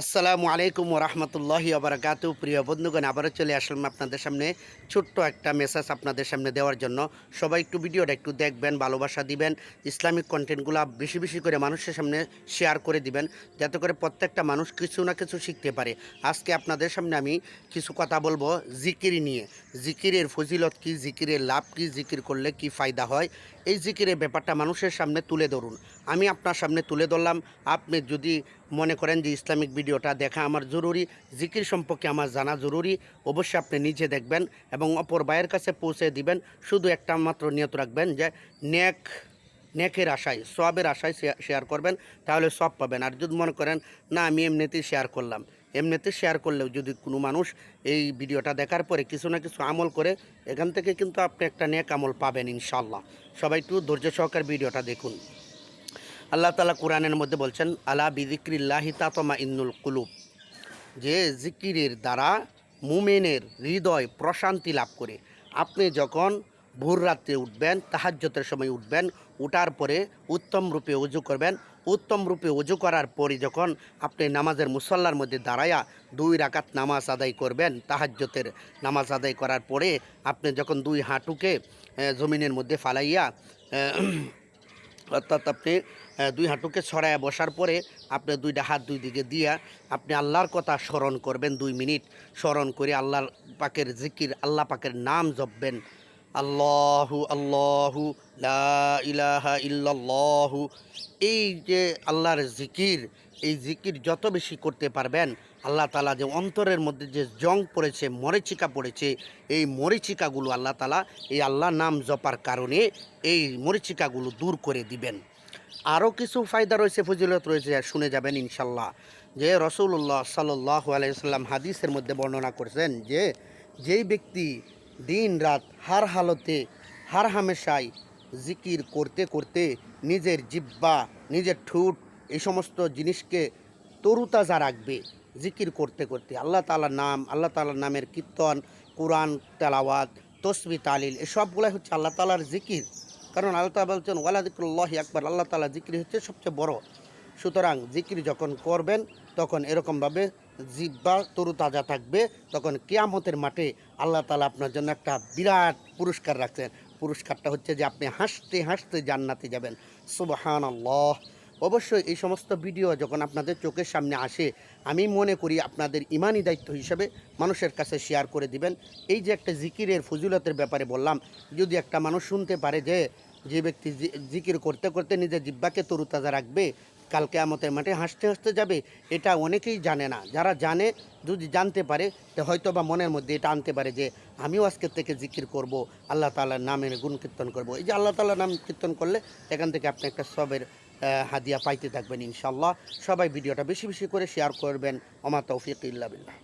আসসালামু আলাইকুম রহমতুল্লাহি আবরাকাতু প্রিয় বন্ধুগণ, আবারও চলে আসলাম আপনাদের সামনে ছোট্ট একটা মেসেজ আপনাদের সামনে দেওয়ার জন্য। সবাই একটু ভিডিওটা একটু দেখবেন, ভালোবাসা দিবেন, ইসলামিক কন্টেন্টগুলো বেশি বেশি করে মানুষের সামনে শেয়ার করে দিবেন, যাতে করে প্রত্যেকটা মানুষ কিছু না কিছু শিখতে পারে। আজকে আপনাদের সামনে আমি কিছু কথা বলব জিকির নিয়ে। জিকিরের ফজিলত কি, জিকিরের লাভ কি, জিকির করলে কি ফায়দা হয় এই জিকিরের ব্যাপারটা মানুষের সামনে তুলে ধরুন। আমি আপনার সামনে তুলে ধরলাম। আপনি যদি মনে করেন যে ইসলামিক ভিডিওটা দেখা আমার জরুরি, জিকির সম্পর্কে আমার জানা জরুরি, অবশ্যই আপনি নিজে দেখবেন এবং অপর ভাইয়ের কাছে পৌঁছে দিবেন। শুধু একটা মাত্র নিয়ত রাখবেন যে নেক, নেকের আশায় সবের আশায় শেয়ার- শেয়ার করবেন, তাহলে সব পাবেন। আর যদি মনে করেন, না, আমি এমনিতেই শেয়ার করলাম। এমনিতে শেয়ার করলেও যদি কোনো মানুষ এই ভিডিওটা দেখার পরে কিছু না কিছু আমল করে, এখান থেকে কিন্তু আপনি একটা নেক আমল পাবেন ইনশাল্লাহ সবাই একটু ধৈর্য সহকার ভিডিওটা দেখুন। আল্লাহ তালা কোরআনের মধ্যে বলছেন, আলা বিদিক্রিল্লাহি তাতমা ইন্নুল কুলুব। যে জিকিরের দ্বারা মুমেনের হৃদয় প্রশান্তি লাভ করে। আপনি যখন ভোর রাত্রে উঠবেন তাহাজ্যতের সময় উঠবেন, উঠার পরে উত্তম রূপে উজু করবেন। উত্তম রূপে উজু করার পরে যখন আপনি নামাজের মুসল্লার মধ্যে দাঁড়ায়া দুই রাকাত নামাজ আদায় করবেন তাহাজ্যতের নামাজ আদায় করার পরে আপনি যখন দুই হাঁটুকে জমিনের মধ্যে ফালাইয়া অর্থাৎ আপনি দুই হাঁটুকে ছড়ায় বসার পরে আপনি দুইটা হাত দুই দিকে দিয়া আপনি আল্লাহর কথা স্মরণ করবেন দুই মিনিট। স্মরণ করে আল্লাহর পাকের জিকির, আল্লাহ পাকের নাম জপবেন। আল্লাহু আল্লাহু ইলাহা ইল্লাল্লাহু। এই যে আল্লাহর জিকির, এই জিকির যত বেশি করতে পারবেন, আল্লাহ তালা যে অন্তরের মধ্যে যে জং পড়েছে, মরিচিকা পড়েছে, এই মরিচিকাগুলো আল্লাহ তালা এই আল্লাহ নাম জপার কারণে এই মরিচিকাগুলো দূর করে দিবেন। আরও কিছু ফায়দা রয়েছে, ফজিলত রয়েছে, শুনে যাবেন ইনশাল্লাহ যে রসুল্লাহ সাল্লাহ আলাইসাল্লাম হাদিসের মধ্যে বর্ণনা করছেন যে, যেই ব্যক্তি দিন রাত হার হালতে, হার হামেশাই জিকির করতে করতে নিজের জিব্বা, নিজের ঠুট এই সমস্ত জিনিসকে তরুতাজা রাখবে জিকির করতে করতে। আল্লাহ তালার নাম, আল্লাহ তালার নামের কীর্তন, কোরআন, তেলাওয়াত, তসবি, তালিল এসবগুলাই হচ্ছে আল্লাহ তালার জিকির। কারণ আল্লাহ তালা বলছেন ওয়ালাদিকুল্লাহ আকবর। আল্লাহ তালা জিকির হচ্ছে সবচেয়ে বড়। সুতরাং জিকির যখন করবেন, তখন এরকমভাবে জিব্বা তরুতাজা থাকবে। তখন কেয়ামতের মাঠে আল্লাহ তালা আপনার জন্য একটা বিরাট পুরস্কার রাখছেন। পুরস্কারটা হচ্ছে যে আপনি হাসতে হাসতে জান্নাতে যাবেন। সুবহান আল্লাহ অবশ্যই এই সমস্ত ভিডিও যখন আপনাদের চোখের সামনে আসে, আমি মনে করি আপনাদের ইমানি দায়িত্ব হিসাবে মানুষের কাছে শেয়ার করে দিবেন। এই যে একটা জিকিরের ফজিলতের ব্যাপারে বললাম, যদি একটা মানুষ শুনতে পারে যে যে ব্যক্তি জিকির করতে করতে নিজের জিব্বাকে তরুতাজা রাখবে কালকে কেয়ামতের মাঠে হাসতে হাসতে যাবে, এটা অনেকেই জানে না। যারা জানে, যদি জানতে পারে, তো হয়তো বা মনের মধ্যে এটা আনতে পারে যে, আমিও আজকের থেকে জিকির করব, আল্লাহ তালার নামের গুণ কীর্তন করব। এই যে আল্লাহ তালার নাম কীর্তন করলে, এখান থেকে আপনি একটা সবের হাদিয়া পাইতে থাকবেন ইনশাল্লাহ সবাই ভিডিওটা বেশি বেশি করে শেয়ার করবেন। অমা তৌফিক ইল্লা বিল্লাহ।